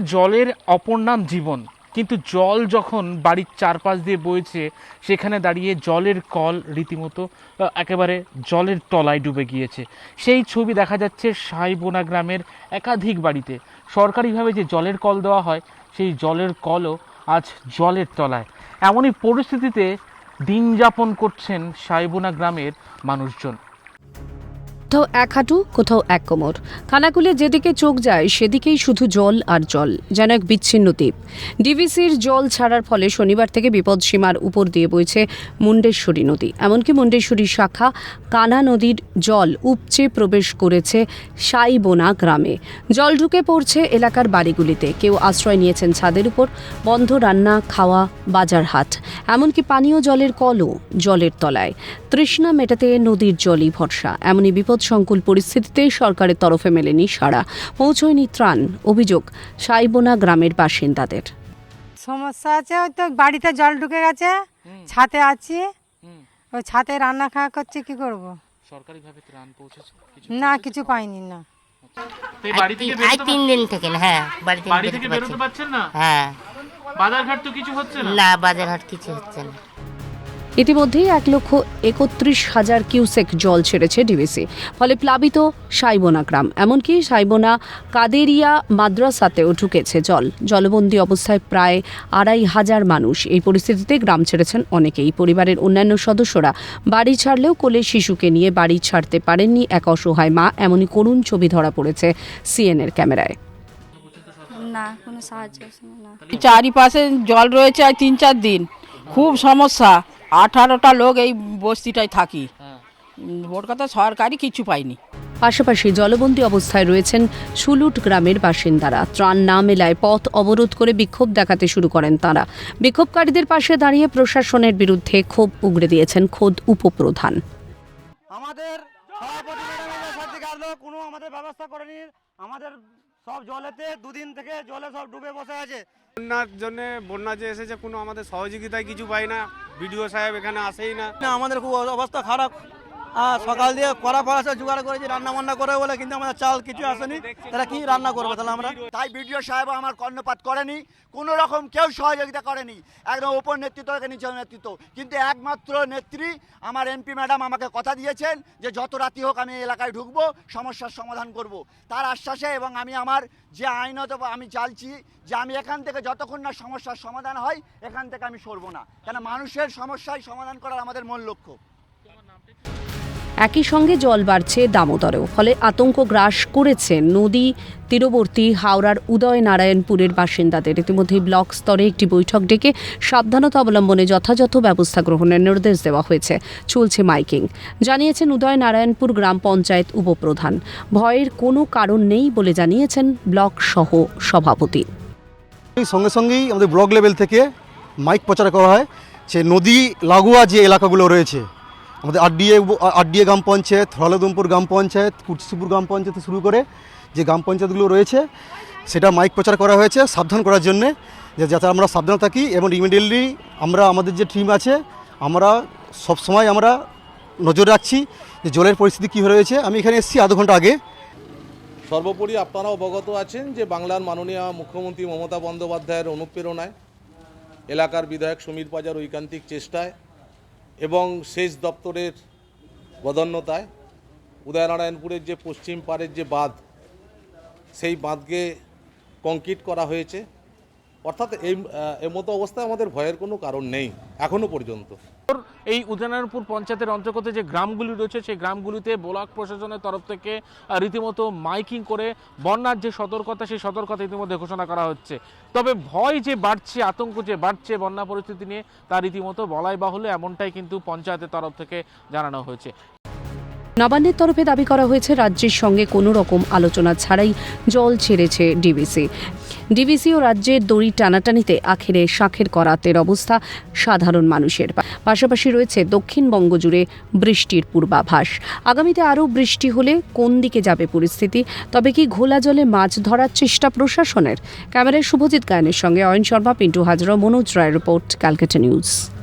জলের অপর নাম জীবন। কিন্তু জল যখন বাড়ির চারপাশ দিয়ে বইছে, সেখানে দাঁড়িয়ে জলের কল রীতিমতো একেবারে জলের তলায় ডুবে গিয়েছে। সেই ছবি দেখা যাচ্ছে সাইবোনা গ্রামের একাধিক বাড়িতে। সরকারিভাবে যে জলের কল দেওয়া হয়, সেই জলের কলও আজ জলের তলায়। এমনই পরিস্থিতিতে দিন যাপন করছেন সাইবোনা গ্রামের মানুষজন। কোথাও এক হাঁটু, কোথাও এক কোমর। খানাকুলে যেদিকে চোখ যায়, সেদিকেই শুধু জল আর জল, যেন এক বিচ্ছিন্ন দ্বীপ। ডিভিসির জল ছাড়ার ফলে শনিবার থেকে বিপদসীমার উপর দিয়ে বইছে মুন্ডেশ্বরী নদী। এমনকি মুন্ডেশ্বরী শাখা কানা নদীর জল উপচে প্রবেশ করেছে সাইবোনা গ্রামে। জল ঢুকে পড়ছে এলাকার বাড়িগুলিতে। কেউ আশ্রয় নিয়েছেন ছাদের উপর। বন্ধ রান্না, খাওয়া, বাজার হাট। এমনকি পানীয় জলের কলও জলের তলায়। তৃষ্ণা মেটাতে নদীর জলই ভরসা। এমনই বিপদসংকুল পরিস্থিতিতে সরকারের তরফে মেলেনি সাড়া। পৌঁছয়নি ত্রাণ, অভিযোগ সাইবোনা গ্রামের বাসিন্দাদের। সমস্যা আছে ওই তো বাড়িতে জল ঢুকে গেছে ছাতে আছি। ওই ছাতে রান্না খাওয়া করছি কি করব? সরকারিভাবে ত্রাণ পৌঁছেছে? কিছু না কিছু পাইনি না। তো বাড়ি থেকে বেরোতে তিন দিন থেকে না, হ্যাঁ বাড়ি থেকে বেরোতে পারছেন না? হ্যাঁ। বাজারঘাট তো কিছু হচ্ছে না? না বাজারঘাট কিছু হচ্ছে না। ইতিমধ্যেই এক লক্ষ একত্রিশ হাজার কিউসেক জল ছেড়েছে ডিভিসি ফলে প্লাবিত সাইবোনা গ্রাম। এমনকি সাইবোনা কাদেরিয়া মাদ্রাসাতেও ঢুকেছে জল। জলবন্দী অবস্থায় প্রায় আড়াই হাজার মানুষ এই পরিস্থিতিতে গ্রাম ছেড়েছেন অনেকেই। পরিবারের অন্যান্য সদস্যরা বাড়ি ছাড়লেও কোলে শিশুকে নিয়ে বাড়ি ছাড়তে পারেননি এক অসহায় মা এমনই করুণ ছবি ধরা পড়েছে সিএনএর ক্যামেরায়। না কোনো সাহায্য চারিপাশে জল রয়েছে আর তিন চার দিন। খুব সমস্যা। আঠারোটা লোক এই বস্তিটায় থাকি। উম, মোট কথা সরকারি কিছু পাইনি পাশাপাশি জলবন্দী অবস্থায় রয়েছেন সুলুট গ্রামের বাসিন্দারা। ত্রাণ না মেলায় পথ অবরোধ করে বিক্ষোভ দেখাতে শুরু করেন তারা। বিক্ষোভকারীদের পাশে দাঁড়িয়ে প্রশাসনের বিরুদ্ধে ক্ষোভ উগড়ে দিয়েছেন খোদ উপপ্রধান। আমাদের কোনো আমাদের ব্যবস্থা করেনি। আমাদের সব জলেতে দুদিন থেকে জলে সব ডুবে বসে আছে। বন্যার জন্য বন্যা যে এসেছে কোনো আমাদের সহযোগিতায় কিছু পাই না। বিডিও সাহেব এখানে আসেই না। আমাদের খুব অবস্থা খারাপ। সকাল দিয়ে কড়া ফড়া জোগাড় করেছি, রান্না বান্না করে বলে, কিন্তু আমাদের চাল কিছু আসেনি। তাহলে কি রান্না করব তাহলে আমরা? তাই বিডিও সাহেব আমার কর্ণপাত করেনি, কোনো রকম কেউ সহযোগিতা করেনি। একদম ওপর নেতৃত্ব থেকে নিচে নেতৃত্ব। কিন্তু একমাত্র নেত্রী, আমার এমপি ম্যাডাম আমাকে কথা দিয়েছেন যে যত রাতি হোক আমি এলাকায় ঢুকবো, সমস্যার সমাধান করব। তার আশ্বাসে এবং আমি আমার যে আইনত, আমি চালছি যে আমি এখান থেকে যতক্ষণ না সমস্যার সমাধান হয়, এখান থেকে আমি সরবো না। কেন মানুষের সমস্যায় সমাধান করার আমাদের মূল লক্ষ্য। একই সঙ্গে জল বাড়ছে দামোদরেও, ফলে আতঙ্ক গ্রাস করেছে নদী, তীরবর্তী হাওড়ার উদয় নারায়ণপুরের বাসিন্দাদের। ইতিমধ্যেই ব্লক স্তরে একটি বৈঠক ডেকে সাবধানতা অবলম্বনে যথাযথ ব্যবস্থা গ্রহণের নির্দেশ দেওয়া হয়েছে, চলছে মাইকিং। জানিয়েছেন উদয় নারায়ণপুর গ্রাম পঞ্চায়েত উপপ্রধান। ভয়ের কোনো কারণ নেই বলে জানিয়েছেন ব্লক সহ সভাপতি। সঙ্গে সঙ্গেই আমাদের ব্লক লেভেল থেকে মাইক প্রচার করা হয়। যে নদী, লাগোয়া যে এলাকাগুলো রয়েছে আমাদের আরডিএ আরডিএ গ্রাম পঞ্চায়েত, হলদমপুর গ্রাম পঞ্চায়েত, কুটসিপুর গ্রাম পঞ্চায়েত শুরু করে যে গ্রাম পঞ্চায়েতগুলো রয়েছে, সেটা মাইক প্রচার করা হয়েছে সাবধান করার জন্যে, যে যাতে আমরা সাবধান থাকি এবং ইমিডিয়েটলি আমরা আমাদের যে টিম আছে, আমরা সব সময় আমরা নজর রাখছি যে জলের পরিস্থিতি কী রয়েছে আমি এখানে এসেছি আধ ঘণ্টা আগে। সর্বোপরি আপনারা অবগত আছেন যে বাংলার মাননীয় মুখ্যমন্ত্রী মমতা বন্দ্যোপাধ্যায়ের অনুপ্রেরণায় এলাকার বিধায়ক সমীর পাজার ঐকান্তিক চেষ্টায় এবং সেচ দপ্তরের বদন্যতায় উদয়নারায়ণপুরের যে পশ্চিম পাড়ের যে বাঁধ, সেই বাঁধকে কংক্রিট করা হয়েছে। অর্থাৎ এই এর মতো অবস্থায় আমাদের ভয়ের কোনো কারণ নেই এখনও পর্যন্ত। এই উদয়নারায়ণপুর পঞ্চায়েতের অন্তর্গত যে গ্রামগুলি রয়েছে সেই গ্রামগুলিতে ব্লক প্রশাসনের তরফ থেকে রীতিমতো মাইকিং করে বন্যার যে সতর্কতা সেই সতর্কতা ইতিমধ্যে ঘোষণা করা হচ্ছে। তবে ভয় যে বাড়ছে আতঙ্ক যে বাড়ছে বন্যা পরিস্থিতি নিয়ে তা রীতিমতো বলাই বাহুল্য এমনটাই কিন্তু পঞ্চায়েতের তরফ থেকে জানানো হয়েছে। নবান্নের তরফে দাবি করা হয়েছে রাজ্যের সঙ্গে কোনো রকম আলোচনা ছাড়াই জল ছেড়েছে ডিবিসি। ডিবিসি ও রাজ্যের দড়ি টানাটানিতে আখেরে শাঁখের করাতের অবস্থা সাধারণ মানুষের। পাশাপাশি রয়েছে দক্ষিণবঙ্গ জুড়ে বৃষ্টির পূর্বাভাস। আগামীতে আরও বৃষ্টি হলে কোন দিকে যাবে পরিস্থিতি? তবে কি ঘোলা জলে মাছ ধরার চেষ্টা প্রশাসনের? ক্যামেরায় শুভজিৎ গায়নের সঙ্গে অয়ন শর্মা, পিন্টু হাজরা, মনোজ রায় রিপোর্ট, ক্যালকাটা নিউজ।